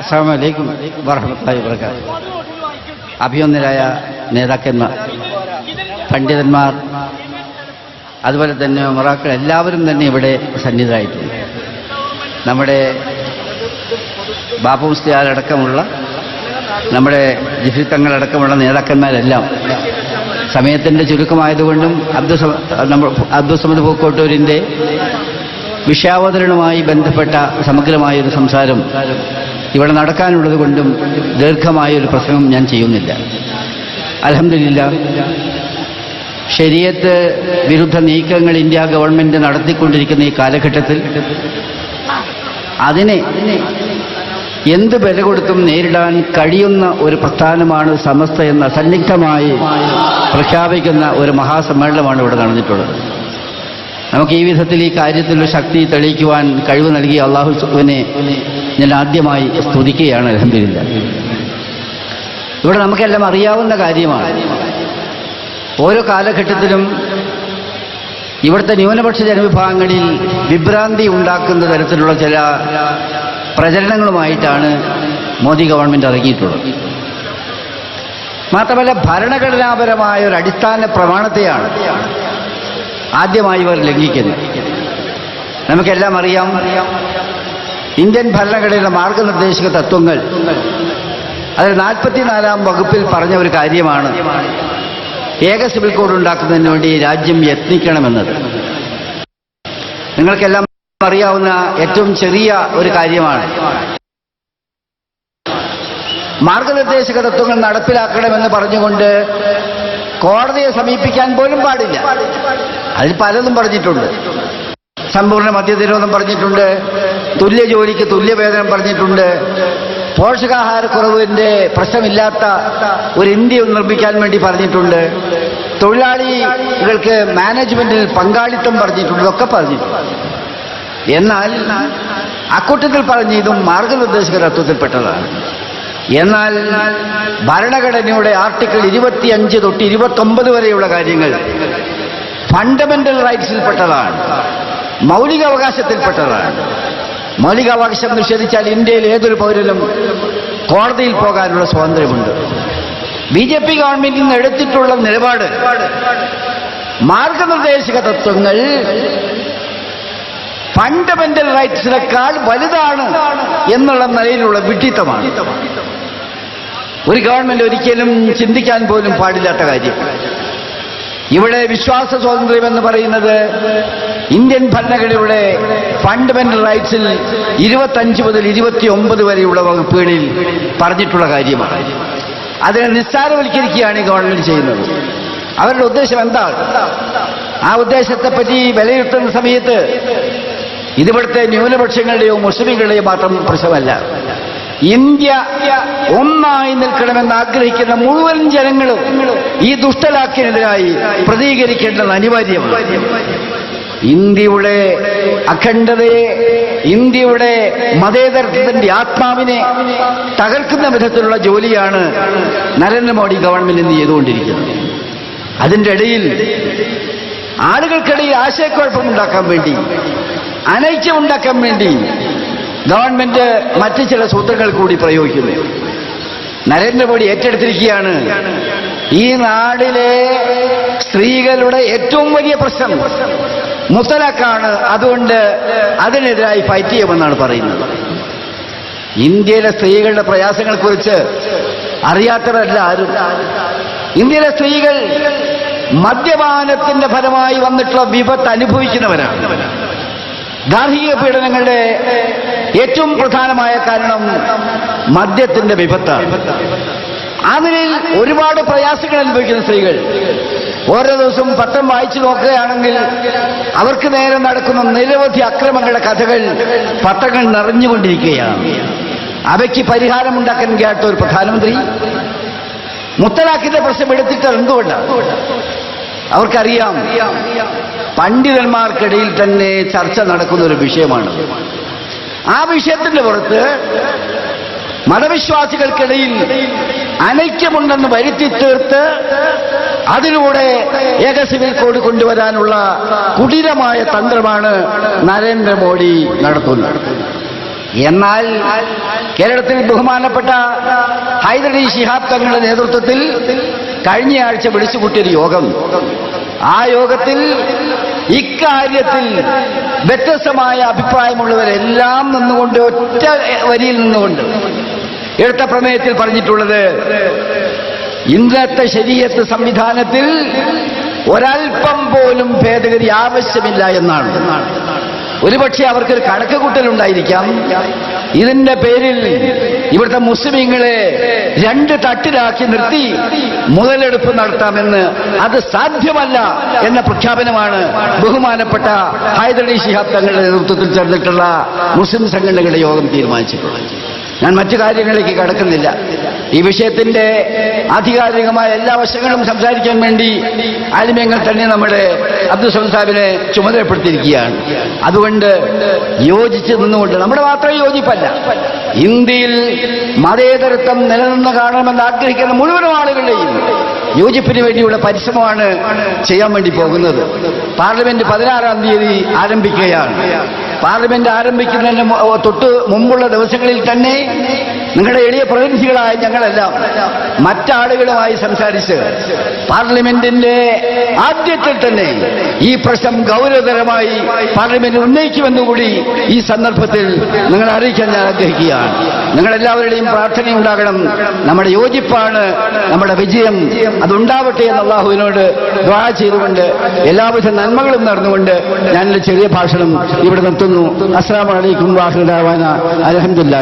അസ്സാമലൈക്കും വറഹമത്തായി വർക്കാത്ത് അഭിയൊന്നരായ നേതാക്കന്മാർ പണ്ഡിതന്മാർ അതുപോലെ തന്നെ മൊറാക്കൾ എല്ലാവരും തന്നെ ഇവിടെ സന്നിധരായിട്ടുണ്ട് നമ്മുടെ ബാപ്പു മുസ്ലിയാരടക്കമുള്ള നമ്മുടെ ജിഫി തങ്ങളടക്കമുള്ള നേതാക്കന്മാരെല്ലാം സമയത്തിന്റെ ചുരുക്കമായതുകൊണ്ടും അബ്ദുൽ അബ്ദുൽ സമദ് പൂക്കോട്ടൂരിന്റെ വിഷയാവതരണവുമായി ബന്ധപ്പെട്ട സമഗ്രമായൊരു സംസാരം ഇവിടെ നടക്കാനുള്ളത് കൊണ്ടും ദീർഘമായ ഒരു പ്രസംഗം ഞാൻ ചെയ്യുന്നില്ല. അലഹമില്ല ശരീരത്ത് വിരുദ്ധ നീക്കങ്ങൾ ഇന്ത്യ ഗവൺമെന്റ് നടത്തിക്കൊണ്ടിരിക്കുന്ന ഈ കാലഘട്ടത്തിൽ അതിനെ എന്ത് വില കൊടുത്തും നേരിടാൻ കഴിയുന്ന ഒരു പ്രസ്ഥാനമാണ് സമസ്ത എന്ന സന്നിഗ്ധമായി പ്രഖ്യാപിക്കുന്ന ഒരു മഹാസമ്മേളനമാണ് ഇവിടെ നടന്നിട്ടുള്ളത്. നമുക്ക് ഈ വിധത്തിൽ ഈ കാര്യത്തിലുള്ള ശക്തി തെളിയിക്കുവാൻ കഴിവ് നൽകി അള്ളാഹുവിനെ ഞാൻ ആദ്യമായി സ്തുതിക്കുകയാണ് അലഹമില്ല ഇവിടെ നമുക്കെല്ലാം അറിയാവുന്ന കാര്യമാണ്. ഓരോ കാലഘട്ടത്തിലും ഇവിടുത്തെ ന്യൂനപക്ഷ ജനവിഭാഗങ്ങളിൽ വിഭ്രാന്തി ഉണ്ടാക്കുന്ന തരത്തിലുള്ള ചില പ്രചരണങ്ങളുമായിട്ടാണ് മോദി ഗവൺമെന്റ് ഇറങ്ങിയിട്ടുള്ളത്. മാത്രമല്ല ഭരണഘടനാപരമായ ഒരു അടിസ്ഥാന പ്രമാണത്തെയാണ് ആദ്യമായി ഇവർ ലംഘിക്കുന്നത്. നമുക്കെല്ലാം അറിയാം ഇന്ത്യൻ ഭരണഘടനയുടെ മാർഗനിർദ്ദേശക തത്വങ്ങൾ. അതിൽ നാൽപ്പത്തിനാലാം വകുപ്പിൽ പറഞ്ഞ ഒരു കാര്യമാണ്. ഏക സിവിൽ കോഡ് ഉണ്ടാക്കുന്നതിന് വേണ്ടി രാജ്യം യത്നിക്കണമെന്നത്. നിങ്ങൾക്കെല്ലാം അറിയാവുന്ന ഏറ്റവും ചെറിയ ഒരു കാര്യമാണ്. മാർഗനിർദ്ദേശക തത്വങ്ങൾ നടപ്പിലാക്കണമെന്ന് പറഞ്ഞുകൊണ്ട് കോടതിയെ സമീപിക്കാൻ പോലും പാടില്ല. അതിൽ പലതും പറഞ്ഞിട്ടുണ്ട്. സമ്പൂർണ മദ്യനിരോധം പറഞ്ഞിട്ടുണ്ട് തുല്യ ജോലിക്ക് തുല്യ വേതനം പറഞ്ഞിട്ടുണ്ട്. പോഷകാഹാരക്കുറവിന്റെ പ്രശ്നമില്ലാത്ത ഒരു ഇന്ത്യ നിർമ്മിക്കാൻ വേണ്ടി പറഞ്ഞിട്ടുണ്ട്. തൊഴിലാളികൾക്ക് മാനേജ്മെന്റിൽ പങ്കാളിത്തം പറഞ്ഞിട്ടുണ്ട് ഇതൊക്കെ പറഞ്ഞിട്ടുണ്ട്. എന്നാൽ അക്കൂട്ടത്തിൽ പറഞ്ഞ ഇതും മാർഗനിർദ്ദേശക തത്വത്തിൽപ്പെട്ടതാണ് എന്നാൽ ഭരണഘടനയുടെ ആർട്ടിക്കിൾ ഇരുപത്തിയഞ്ച് തൊട്ട് ഇരുപത്തൊമ്പത് വരെയുള്ള കാര്യങ്ങൾ ഫണ്ടമെന്റൽ റൈറ്റ്സിൽപ്പെട്ടതാണ്. മൗലികാവകാശത്തിൽപ്പെട്ടതാണ്. മൗലികാവകാശം നിഷേധിച്ചാൽ ഇന്ത്യയിൽ ഏതൊരു പൗരനും കോടതിയിൽ പോകാനുള്ള സ്വാതന്ത്ര്യമുണ്ട്. ബി ജെ പി ഗവൺമെന്റിൽ നിന്ന് എടുത്തിട്ടുള്ള നിലപാട് മാർഗനിർദ്ദേശക തത്വങ്ങൾ ഫണ്ടമെന്റൽ റൈറ്റ്സിനേക്കാൾ വലുതാണ് എന്നുള്ള നിലയിലുള്ള വിഡിത്തമാണ് ഒരു ഗവൺമെന്റ് ഒരിക്കലും ചിന്തിക്കാൻ പോലും പാടില്ലാത്ത കാര്യം. ഇവിടെ വിശ്വാസ സ്വാതന്ത്ര്യം എന്ന് പറയുന്നത് ഇന്ത്യൻ ഭരണഘടനയുടെ ഫണ്ടമെന്റൽ റൈറ്റ്സിൽ ഇരുപത്തഞ്ച് മുതൽ ഇരുപത്തി ഒമ്പത് വരെയുള്ള വകുപ്പുകളിൽ പറഞ്ഞിട്ടുള്ള കാര്യമാണ്. അതിനെ നിസ്സാരവൽക്കരിക്കുകയാണ് ഈ ഗവൺമെന്റ് ചെയ്യുന്നത്. അവരുടെ ഉദ്ദേശം എന്താണ്? ആ ഉദ്ദേശത്തെപ്പറ്റി വിലയിരുത്തുന്ന സമയത്ത് ഇതിവിടുത്തെ ന്യൂനപക്ഷങ്ങളുടെയോ മുസ്ലിങ്ങളുടെയോ മാത്രം പ്രശ്നമല്ല. ഇന്ത്യ ഒന്നായി നിൽക്കണമെന്ന് ആഗ്രഹിക്കുന്ന മുഴുവൻ ജനങ്ങളും ഈ ദുഷ്ടലാക്കിനെതിരായി പ്രതികരിക്കേണ്ടത് അനിവാര്യമാണ്. ഇന്ത്യയുടെ അഖണ്ഡതയെ ഇന്ത്യയുടെ മതേതരത്വത്തിന്റെ ആത്മാവിനെ തകർക്കുന്ന വിധത്തിലുള്ള ജോലിയാണ് നരേന്ദ്രമോദി ഗവൺമെന്റ് ഇന്ന് ചെയ്തുകൊണ്ടിരിക്കുന്നത്. അതിന്റെ ഇടയിൽ ആളുകൾക്കിടയിൽ ആശയക്കുഴപ്പമുണ്ടാക്കാൻ വേണ്ടി അനൈക്യം ഉണ്ടാക്കാൻ വേണ്ടി ഗവൺമെന്റ് മറ്റു ചില സൂത്രങ്ങൾ കൂടി പ്രയോഗിക്കുന്നു. നരേന്ദ്രമോദി ഏറ്റെടുത്തിരിക്കുകയാണ് ഈ നാടിലെ സ്ത്രീകളുടെ ഏറ്റവും വലിയ പ്രശ്നം മുത്തലാക്കാണ് അതുകൊണ്ട് അതിനെതിരായി ഫൈറ്റ് ചെയ്യുമെന്നാണ് പറയുന്നത്. ഇന്ത്യയിലെ സ്ത്രീകളുടെ പ്രയാസങ്ങളെക്കുറിച്ച് അറിയാത്തവരല്ല ആരും. ഇന്ത്യയിലെ സ്ത്രീകൾ മദ്യപാനത്തിന്റെ ഫലമായി വന്നിട്ടുള്ള വിപത്ത് അനുഭവിക്കുന്നവരാണ്. ഗാർഹിക പീഡനങ്ങളുടെ ഏറ്റവും പ്രധാനമായ കാരണം മദ്യത്തിന്റെ വിപത്താണ്. അതിൽ ഒരുപാട് പ്രയാസങ്ങൾ അനുഭവിക്കുന്ന സ്ത്രീകൾ. ഓരോ ദിവസവും പത്രം വായിച്ചു നോക്കുകയാണെങ്കിൽ അവർക്ക് നേരെ നടക്കുന്ന നിരവധി അക്രമങ്ങളുടെ കഥകൾ പത്രങ്ങൾ നിറഞ്ഞുകൊണ്ടിരിക്കുകയാണ്. അവയ്ക്ക് പരിഹാരമുണ്ടാക്കാൻ കേട്ട ഒരു പ്രധാനമന്ത്രി മുത്തലാഖിന്റെ പ്രശ്നം എടുത്തിട്ട് എന്തുകൊണ്ടാണ് അവർക്കറിയാം പണ്ഡിതന്മാർക്കിടയിൽ തന്നെ ചർച്ച നടക്കുന്ന ഒരു വിഷയമാണ് ആ വിഷയത്തിന്റെ പുറത്ത് മതവിശ്വാസികൾക്കിടയിൽ അനൈക്യമുണ്ടെന്ന് വരുത്തി തീർത്ത് അതിലൂടെ ഏക സിവിൽ കോഡ് കൊണ്ടുവരാനുള്ള കുടിരമായ തന്ത്രമാണ് നരേന്ദ്രമോദി നടത്തുന്നത്. എന്നാൽ കേരളത്തിൽ ബഹുമാനപ്പെട്ട ഹൈദരലി ശിഹാബ് തങ്ങളുടെ നേതൃത്വത്തിൽ കഴിഞ്ഞയാഴ്ച വിളിച്ചുകൂട്ടിയൊരു യോഗം. ആ യോഗത്തിൽ ഇക്കാര്യത്തിൽ വ്യത്യസ്തമായ അഭിപ്രായമുള്ളവരെല്ലാം നിന്നുകൊണ്ട് ഒറ്റ വരിയിൽ നിന്നുകൊണ്ട് എടുത്ത പ്രമേയത്തിൽ പറഞ്ഞിട്ടുള്ളത് ഇന്നത്തെ ശരീരത്ത് സംവിധാനത്തിൽ ഒരൽപ്പം പോലും ഭേദഗതി ആവശ്യമില്ല എന്നാണ്. ഒരുപക്ഷെ അവർക്കൊരു കണക്ക് കൂട്ടലുണ്ടായിരിക്കാം ഇതിന്റെ പേരിൽ ഇവിടുത്തെ മുസ്ലിമീങ്ങളെ രണ്ട് തട്ടിലാക്കി നിർത്തി മുതലെടുപ്പ് നടത്താമെന്ന് അത് സാധ്യമല്ല എന്ന പ്രഖ്യാപനമാണ് ബഹുമാനപ്പെട്ട ഹൈദരലി ശിഹാബ് തങ്ങളുടെ നേതൃത്വത്തിൽ ചേർന്നിട്ടുള്ള മുസ്ലിം സംഘടനകളുടെ യോഗം തീരുമാനിച്ചിട്ടുള്ളത്. ഞാൻ മറ്റു കാര്യങ്ങളിലേക്ക് കടക്കുന്നില്ല. ഈ വിഷയത്തിന്റെ ആധികാരികമായ എല്ലാ വശങ്ങളും സംസാരിക്കാൻ വേണ്ടി ആലിമ്യങ്ങൾ തന്നെ നമ്മുടെ അബ്ദുൽ സാഹിബിനെ ചുമതലപ്പെടുത്തിയിരിക്കുകയാണ്. അതുകൊണ്ട് യോജിച്ച് നിന്നുകൊണ്ട് നമ്മുടെ മാത്രം യോജിപ്പല്ല ഇന്ത്യയിൽ മതേതരത്വം നിലനിന്ന് കാണണമെന്ന് ആഗ്രഹിക്കുന്ന മുഴുവൻ ആളുകളുടെയും യോജിപ്പിന് വേണ്ടിയുള്ള പരിശ്രമമാണ് ചെയ്യാൻ വേണ്ടി പോകുന്നത്. പാർലമെന്റ് പതിനാറാം തീയതി ആരംഭിക്കുകയാണ്. പാർലമെന്റ് ആരംഭിക്കുന്നതിന് തൊട്ട് മുമ്പുള്ള ദിവസങ്ങളിൽ തന്നെ നിങ്ങളുടെ എളിയ പ്രതിനിധികളായ ഞങ്ങളെല്ലാം മറ്റാളുകളുമായി സംസാരിച്ച് പാർലമെന്റിന്റെ ആദ്യത്തിൽ തന്നെ ഈ പ്രശ്നം ഗൗരവതരമായി പാർലമെന്റ് ഉന്നയിക്കുമെന്നുകൂടി ഈ സന്ദർഭത്തിൽ നിങ്ങളെ അറിയിക്കാൻ ഞാൻ ആഗ്രഹിക്കുകയാണ്. നിങ്ങളെല്ലാവരുടെയും പ്രാർത്ഥനയുണ്ടാകണം നമ്മുടെ യോജിപ്പാണ് നമ്മുടെ വിജയം അതുണ്ടാവട്ടെ എന്ന് അള്ളാഹുവിനോട് ദ്വാ ചെയ്തുകൊണ്ട് എല്ലാവിധ നന്മകളും നടന്നുകൊണ്ട് എന്റെ ചെറിയ ഭാഷണം ഇവിടെ നിർത്തുന്നു. അസ്സാം വലൈക്കും വാഹുദാവാന അലഹമില്ല